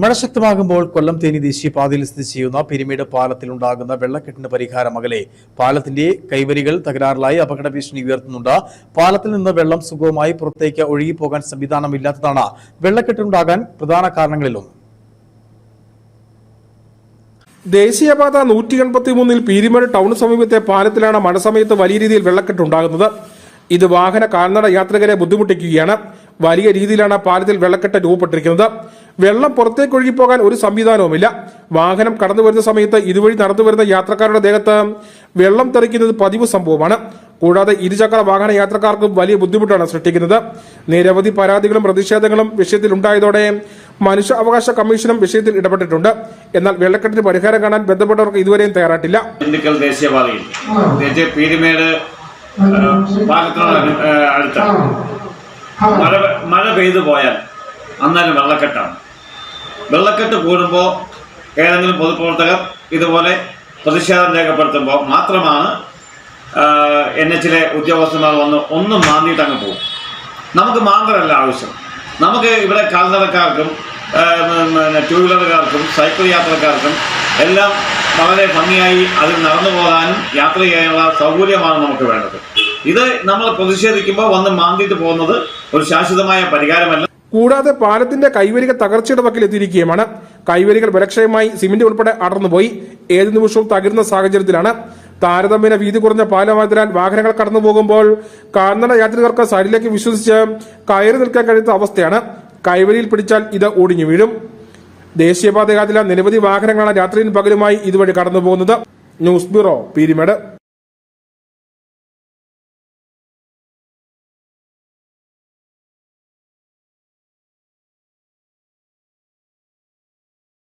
മഴ ശക്തമാകുമ്പോൾ കൊല്ലം തേനി ദേശീയപാതയിൽ സ്ഥിതി ചെയ്യുന്ന പിരിമേട് പാലത്തിലുണ്ടാകുന്ന വെള്ളക്കെട്ടിന് പരിഹാരം അകലെ. പാലത്തിന്റെ കൈവരികൾ തകരാറിലായി അപകട ഭീഷണി ഉയർത്തുന്നുണ്ട്. പാലത്തിൽ നിന്ന് വെള്ളം സുഗമമായി പുറത്തേക്ക് ഒഴുകിപ്പോകാൻ സംവിധാനമില്ലാത്തതാണ് വെള്ളക്കെട്ടുണ്ടാകാൻ പ്രധാന കാരണങ്ങളിലൊന്ന്. ദേശീയപാത നൂറ്റി എൺപത്തി മൂന്നിൽ പീരിമേട് ടൗൺ സമീപത്തെ പാലത്തിലാണ് മഴ സമയത്ത് വലിയ രീതിയിൽ വെള്ളക്കെട്ടുണ്ടാകുന്നത്. ഇത് വാഹന കാൽനട യാത്രികരെ ബുദ്ധിമുട്ടിക്കുകയാണ്. വലിയ രീതിയിലാണ് പാലത്തിൽ വെള്ളക്കെട്ട് രൂപപ്പെട്ടിരിക്കുന്നത്. വെള്ളം പുറത്തേക്ക് ഒഴുകിപ്പോകാൻ ഒരു സംവിധാനവുമില്ല. വാഹനം കടന്നു വരുന്ന സമയത്ത് ഇതുവഴി നടന്നു വരുന്ന യാത്രക്കാരുടെ ദേഹത്ത് വെള്ളം തെറിക്കുന്നത് പതിവ് സംഭവമാണ്. കൂടാതെ ഇരുചക്ര വാഹന യാത്രക്കാർക്കും വലിയ ബുദ്ധിമുട്ടാണ് സൃഷ്ടിക്കുന്നത്. നിരവധി പരാതികളും പ്രതിഷേധങ്ങളും വിഷയത്തിൽ ഉണ്ടായതോടെ മനുഷ്യാവകാശ കമ്മീഷനും വിഷയത്തിൽ ഇടപെട്ടിട്ടുണ്ട്. എന്നാൽ വെള്ളക്കെട്ടിന് പരിഹാരം കാണാൻ ബന്ധപ്പെട്ടവർക്ക് ഇതുവരെയും തയ്യാറായിട്ടില്ല. ദേശീയപാതയിൽ. അനു- മഴ മഴ പെയ്തു പോയാൽ അന്നേരം വെള്ളക്കെട്ടാണ്. വെള്ളക്കെട്ട് കൂടുമ്പോൾ ഏതെങ്കിലും പൊതുപ്രവർത്തകർ ഇതുപോലെ പ്രതിഷേധം രേഖപ്പെടുത്തുമ്പോൾ മാത്രമാണ് എൻ എച്ചിലെ ഉദ്യോഗസ്ഥന്മാർ വന്ന് ഒന്നും മാന്തിയിട്ട് അങ്ങ് പോകും. നമുക്ക് മാന്തരല്ല ആവശ്യം. നമുക്ക് ഇവിടെ കാൽനടക്കാർക്കും ടൂ വീലറുകാർക്കും സൈക്കിൾ യാത്രക്കാർക്കും എല്ലാം വളരെ ഭംഗിയായി അതിൽ നടന്നു പോകാനും യാത്ര ചെയ്യാനുള്ള സൗകര്യമാണ് നമുക്ക് വേണ്ടത്. ഇത് നമ്മൾ പ്രതിഷേധിക്കുമ്പോൾ വന്ന് മാന്തിയിട്ട് പോകുന്നത് ഒരു ശാശ്വതമായ പരിഹാരമല്ല. കൂടാതെ പാലത്തിന്റെ കൈവരികൾ തകർച്ചയുടെ വക്കിൽ എത്തിയിരിക്കുകയുമാണ് കൈവരികൾ ബലക്ഷയമായി സിമന്റ് ഉൾപ്പെടെ അടർന്നുപോയി. ഏത് നിമിഷവും തകരുന്ന സാഹചര്യത്തിലാണ്. താരതമ്യേന വീതി കുറഞ്ഞ പാലമായതിനാൽ വാഹനങ്ങൾ കടന്നു പോകുമ്പോൾ കാൽനട യാത്രികർക്ക് സൈഡിലേക്ക് വിശ്വസിച്ച് കയറി നിൽക്കാൻ കഴിയാത്ത അവസ്ഥയാണ്. കൈവരിയിൽ പിടിച്ചാൽ ഇത് ഒടിഞ്ഞു വീഴും. ദേശീയപാതയാതിലെ നിരവധി വാഹനങ്ങളാണ് രാത്രിയും പകലുമായി ഇതുവഴി കടന്നു പോകുന്നത് ന്യൂസ് ബ്യൂറോ പീരിമേട്.